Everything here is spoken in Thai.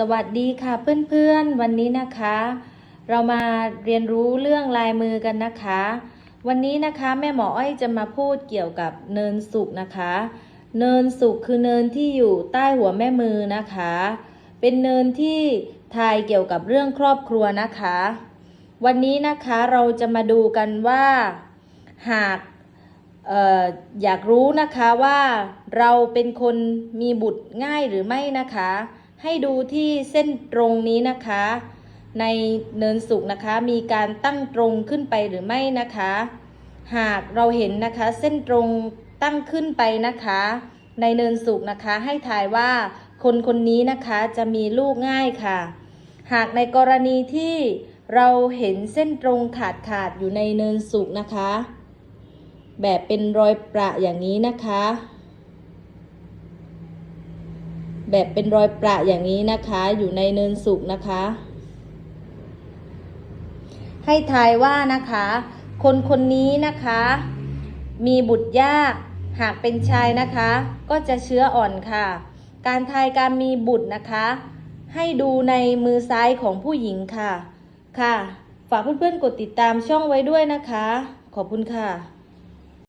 สวัสดีค่ะเพื่อนๆ วันนี้นะคะ เรามาเรียนรู้เรื่องลายมือกันนะคะ วันนี้นะคะแม่หมออ้อยจะมาพูดเกี่ยวกับเนินสุกนะคะ เนินสุกคือเนินที่อยู่ใต้หัวแม่มือนะคะ เป็นเนินที่ทายเกี่ยวกับเรื่องครอบครัวนะคะ วันนี้นะคะเราจะมาดูกันว่าหากอออยากรู้นะคะว่าเราเป็นคนมีบุตรง่ายหรือไม่นะคะ ให้ดูที่เส้นตรงนี้นะคะ ในเนินสุกนะคะ มีการตั้งตรงขึ้นไปหรือไม่นะคะ หากเราเห็นนะคะเส้นตรงตั้งขึ้นไปนะคะ ในเนินสุกนะคะ ให้ทายว่าคนคนนี้นะคะจะมีลูกง่ายค่ะ หากในกรณีที่เราเห็นเส้นตรงขาดขาดอยู่ในเนินสุกนะคะ แบบเป็นรอยประอย่างนี้นะคะ แบบเป็นรอยประอย่างนี้นะคะ อยู่ในเนินสุกนะคะ ให้ทายว่านะคะ คนคนนี้นะคะ มีบุตรยากหากเป็นชายนะคะ ก็จะเชื้ออ่อนค่ะ การทายการมีบุตรนะคะ ให้ดูในมือซ้ายของผู้หญิงค่ะ ค่ะ ฝากเพื่อนๆกดติดตามช่องไว้ด้วยนะคะ ขอบคุณค่ะ